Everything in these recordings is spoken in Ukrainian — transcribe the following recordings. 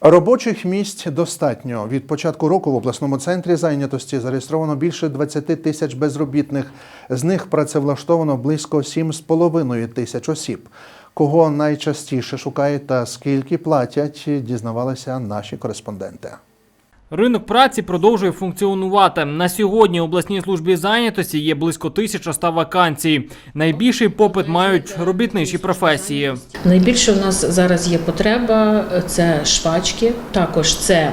Робочих місць достатньо. Від початку року в обласному центрі зайнятості зареєстровано більше 20 тисяч безробітних. З них працевлаштовано близько 7,5 тисяч осіб. Кого найчастіше шукають та скільки платять, дізнавалися наші кореспонденти. Ринок праці продовжує функціонувати. На сьогодні обласній службі зайнятості є близько 1100 вакансій. Найбільший попит мають робітничі професії. Найбільше у нас зараз є потреба е, це швачки, також це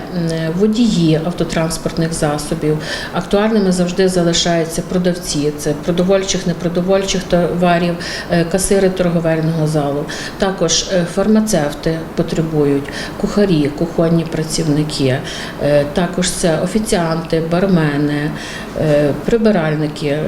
водії автотранспортних засобів. Актуальними завжди залишаються продавці, це продовольчих, непродовольчих товарів, е, касири торговельного залу. Також е, фармацевти потребують, кухарі, кухонні працівники. Також це офіціанти, бармени, е, прибиральники е,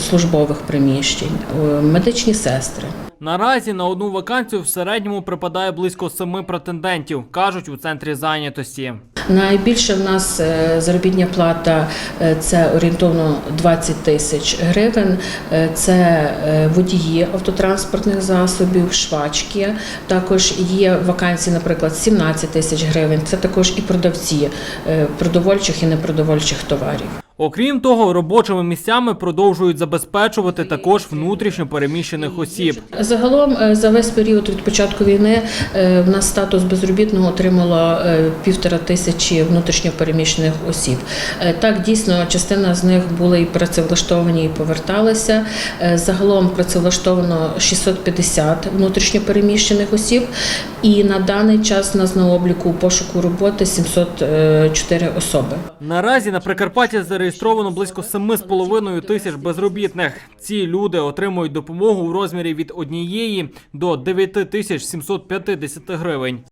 службових приміщень, е, медичні сестри. Наразі на одну вакансію в середньому припадає близько семи претендентів, кажуть у центрі зайнятості. Найбільше в нас е, заробітня плата е, це орієнтовно 20 тисяч гривень. Е, Це водії автотранспортних засобів, швачки. Також є вакансії, наприклад, 17 тисяч гривень. Це також і продавці продовольчих і непродовольчих товарів. Окрім того, робочими місцями продовжують забезпечувати також внутрішньо переміщених осіб. Загалом е, за весь період від початку війни е, в нас статус безробітного отримало е, півтора тисячі внутрішньопереміщених осіб. Е, Так, дійсно, частина з них були і працевлаштовані, і поверталися. Загалом працевлаштовано 650 внутрішньопереміщених осіб, і на даний час у нас на обліку пошуку роботи 704 особи. Наразі на Прикарпатті зареєстровано близько 7,5 тисяч безробітних. Ці люди отримують допомогу в розмірі від 1 до 9 тисяч 750 гривень.